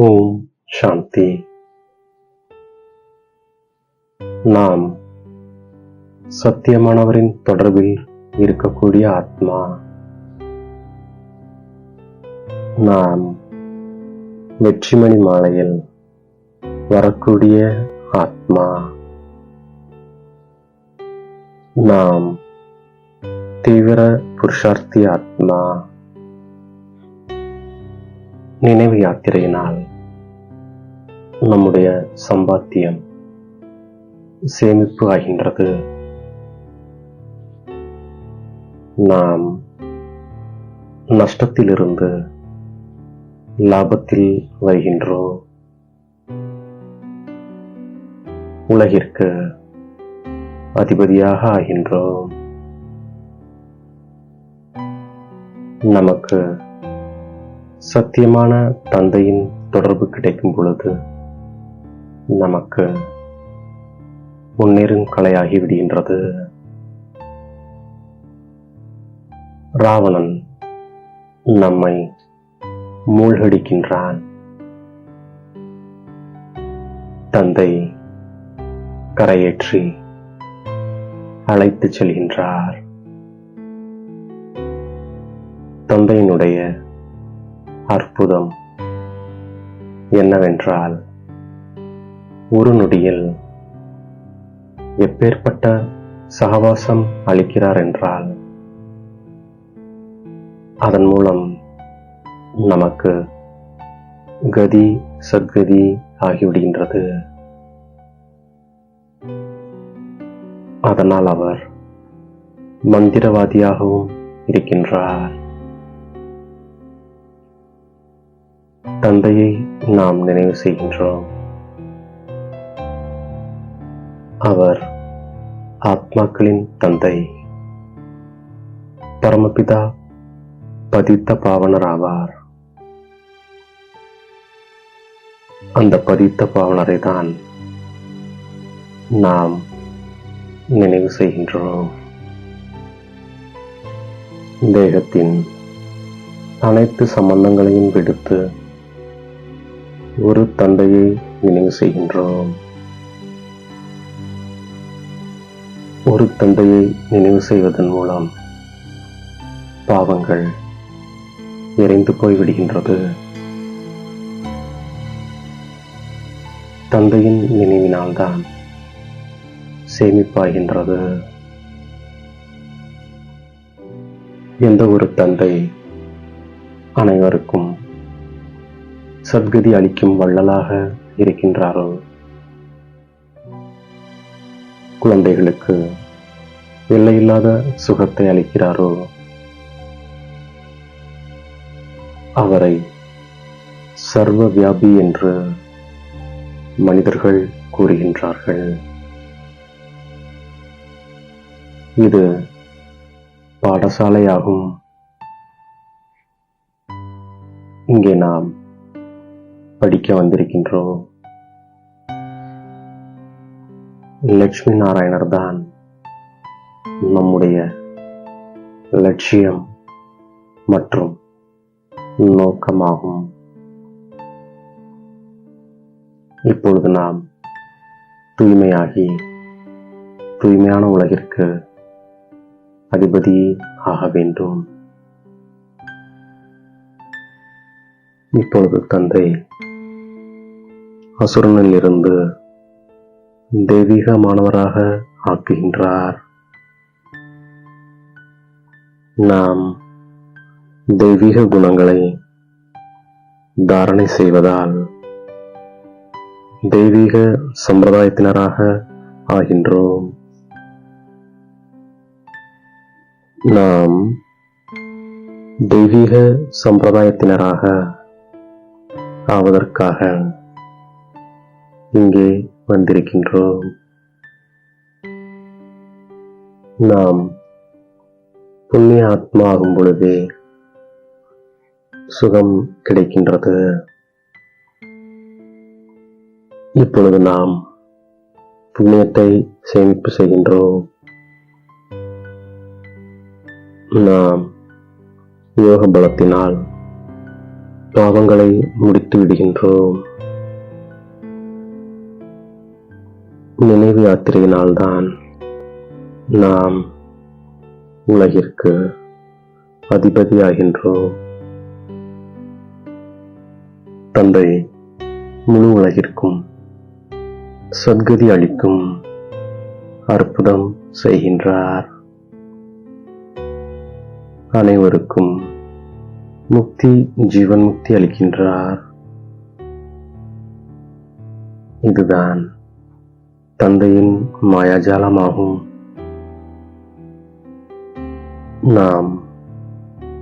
ஓம் சாந்தி. நாம் சத்தியமானவரின் தொடர்பில் இருக்கக்கூடிய ஆத்மா. நாம் வெற்றிமணி மாலையில் வரக்கூடிய ஆத்மா. நாம் தீவிர புருஷார்த்தி ஆத்மா. நினைவு யாத்திரையினால் நம்முடைய சம்பாத்தியம் சேமிப்பு ஆகின்றது. நாம் நஷ்டத்திலிருந்து லாபத்தில் வருகின்றோம் உலகிற்கு அதிபதியாக ஆகின்றோம் நமக்கு சத்தியமான தந்தையின் தொடர்பு கிடைக்கும் பொழுது நமக்கு முன்னேறும் கலையாகி விடுகின்றது ராவணன் நம்மை மூழ்கடிக்கின்றான். தந்தை கரையேற்றி அழைத்துச் செல்கின்றார். தந்தையினுடைய அற்புதம் என்னவென்றால் ஒரு நொடியில் எப்பேற்பட்ட சகவாசம் அளிக்கிறார் என்றால் அதன் மூலம் நமக்கு கதி சத்கதி ஆகிவிடுகின்றது. அதனால் அவர் மந்திரவாதியாகவும் இருக்கின்றார். தந்தையை நாம் நினைவு செய்கின்றோம். அவர் ஆத்மாக்களின் தந்தை. பரமபிதா பதித்த பாவனர் ஆவார் அந்த பதித்த பாவனரை தான் நாம் நினைவு செய்கின்றோம். தேகத்தின் அனைத்து சம்பந்தங்களையும் விடுத்து ஒரு தந்தையை நினைவு செய்கின்றோம். ஒரு தந்தையை நினைவு செய்வதன் மூலம் பாவங்கள் எரிந்து போய்விடுகின்றது. தந்தையின் நினைவினால்தான் சேமிப்பாகின்றது. எந்த ஒரு தந்தை அனைவருக்கும் சத்கதி அளிக்கும் வள்ளலாக இருக்கின்றாரோ குழந்தைகளுக்கு எல்லையில்லாத சுகத்தை அளிக்கிறாரோ? அவரை சர்வ வியாபி என்று மனிதர்கள் கூறுகின்றார்கள். இது பாடசாலையாகும். இங்கே நாம் படிக்க வந்திருக்கின்றோம். லட்சுமி நாராயணர் தான் நம்முடைய லட்சியம் மற்றும் நோக்கமாகும். இப்பொழுது நாம் தூய்மையாகி தூய்மையான உலகிற்கு அதிபதி ஆக வேண்டும். இப்பொழுது தந்தை அசுரனில் இருந்து தெய்வீகமானவராக ஆக்குகின்றார். நாம் தெய்வீக குணங்களை தாரணை செய்வதால் தெய்வீக சம்பிரதாயத்தினராக ஆகின்றோம். நாம் தெய்வீக சம்பிரதாயத்தினராக ஆவதற்காக இங்கே வந்திருக்கின்றோம். நாம் புண்ணிய ஆத்மா ஆகும் பொழுதே சுகம் கிடைக்கின்றது. இப்பொழுது நாம் புண்ணியத்தை சேமிப்பு செய்கின்றோம். நாம் யோக பலத்தினால் பாவங்களை முடித்து விடுகின்றோம். நினைவு யாத்திரையினால்தான் நாம் உலகிற்கு அதிபதியாகின்றோம். தந்தை முழு உலகிற்கும் சத்கதி அளிக்கும் அற்புதம் செய்கின்றார். அனைவருக்கும் முக்தி ஜீவன் முக்தி அளிக்கின்றார். இதுதான் தந்தையின் மாயாஜாலமாகும். நாம்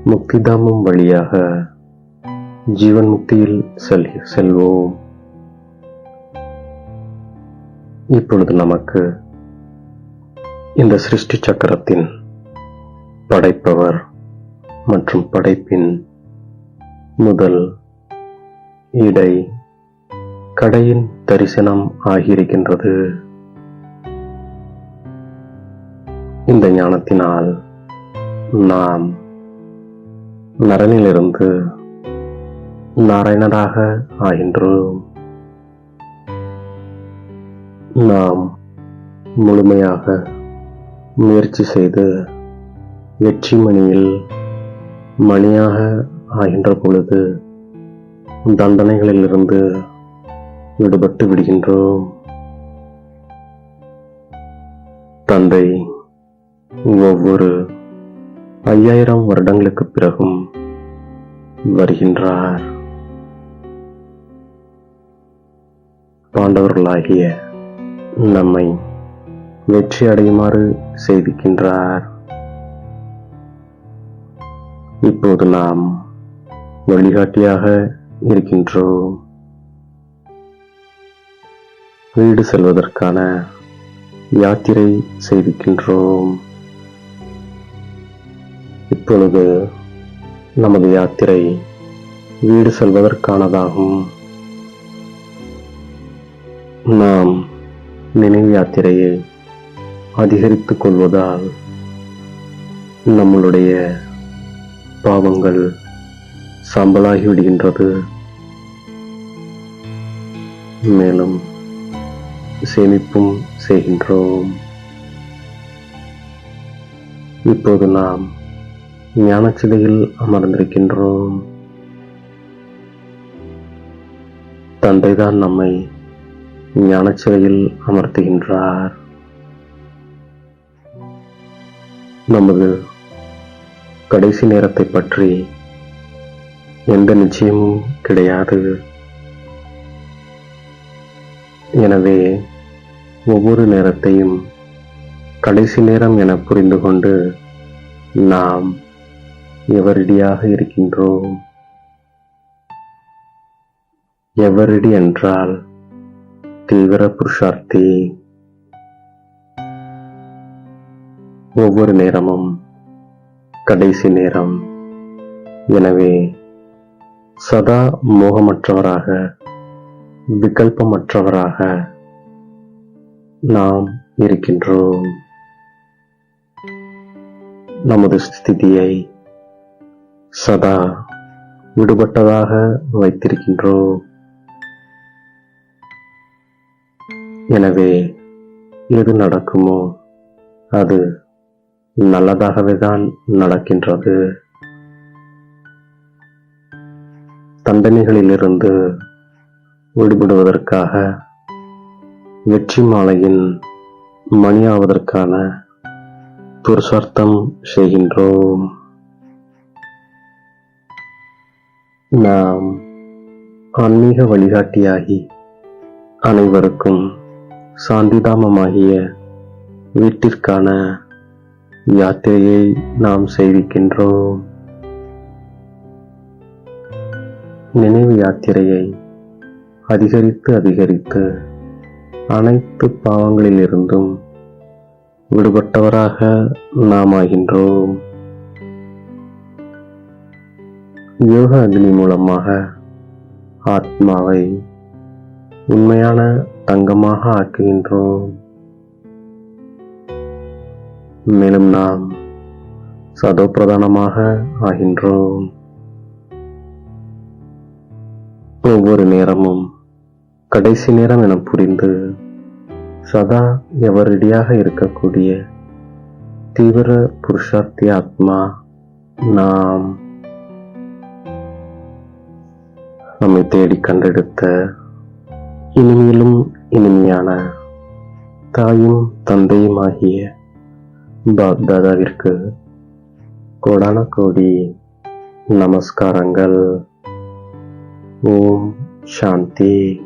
முக்திதாமம் வழியாக ஜீவன் முக்தியில் செல் செல்வோம். இப்பொழுது நமக்கு இந்த சிருஷ்டி சக்கரத்தின் படைப்பவர் மற்றும் படைப்பின் முதல் இடை கடையின் தரிசனம் ஆகியிருக்கின்றது. இந்த ஞானத்தினால் நாம் நரனிலிருந்து நாராயணராக ஆகின்றோம். நாம் முழுமையாக முயற்சி செய்து வெற்றி மணியில் மணியாக ஆகின்ற பொழுது தண்டனைகளிலிருந்து விடுபட்டு விடுகின்றோம். தந்தை ஒவ்வொரு ஐயாயிரம் வருடங்களுக்கு பிறகும் வருகின்றார். பாண்டவர்களாகிய நம்மை வெற்றி அடையுமாறு செய்திருக்கின்றார் இப்போது நாம் வழிகாட்டியாக இருக்கின்றோம். வீடு செல்வதற்கான யாத்திரை செய்திருக்கின்றோம் இப்பொழுது நமது யாத்திரை வீடு செல்வதற்கானதாகும். நாம் நினைவு யாத்திரையை அதிகரித்துக் கொள்வதால் நம்மளுடைய பாவங்கள் சாம்பலாகிவிடுகின்றது மேலும் சேமிப்பும் செய்கின்றோம். இப்போது நாம் ஞானச்சிதையில் அமர்ந்திருக்கின்றோம். தந்தைதான் நம்மை ஞானச்சிறையில் அமர்த்துகின்றார். நமது கடைசி நேரத்தை பற்றி எந்த நிச்சயமும் கிடையாது. எனவே ஒவ்வொரு நேரத்தையும் கடைசி நேரம் என புரிந்து கொண்டு நாம் எவரிடியாக இருக்கின்றோம்? எவரிடி என்றால் தீவிர புருஷார்த்தி. ஒவ்வொரு நேரமும் கடைசி நேரம். எனவே சதா மோகமற்றவராக விகல்பமற்றவராக நாம் இருக்கின்றோம். நமது ஸ்திதியை சதா விடுபட்டதாக வைத்திருக்கின்றோம். எனவே எது நடக்குமோ அது நல்லதாகவே தான் நடக்கின்றது. தண்டனைகளிலிருந்து விடுபடுவதற்காக வெற்றி மாலையின் மணியாவதற்கான புருஷார்த்தம் செய்கின்றோம். நாம் ஆன்மீக வழிகாட்டியாகி அனைவருக்கும் சாந்திதாமமாகிய வீட்டிற்கான யாத்திரையை நாம் செய்திருக்கின்றோம் நினைவு யாத்திரையை அதிகரித்து அதிகரித்து அனைத்து பாவங்களிலிருந்தும் விடுபட்டவராக நாம் ஆகின்றோம் யோக அக்னி மூலமாக ஆத்மாவை உண்மையான தங்கமாக ஆக்குகின்றோம். மேலும் நாம் சதோப்பிரதானமாக ஆகின்றோம். ஒவ்வொரு நேரமும் கடைசி நேரம் என புரிந்து சதா எவரடியாக இருக்கக்கூடிய தீவிர புருஷார்த்தி ஆத்மா நாம் நம்மை தேடி கண்டெடுத்த இனிமையிலும் இனிமையான தாயும் தந்தையுமாகிய பாப்தாதாவிற்கு கோடான கோடி நமஸ்காரங்கள். ஓம் சாந்தி.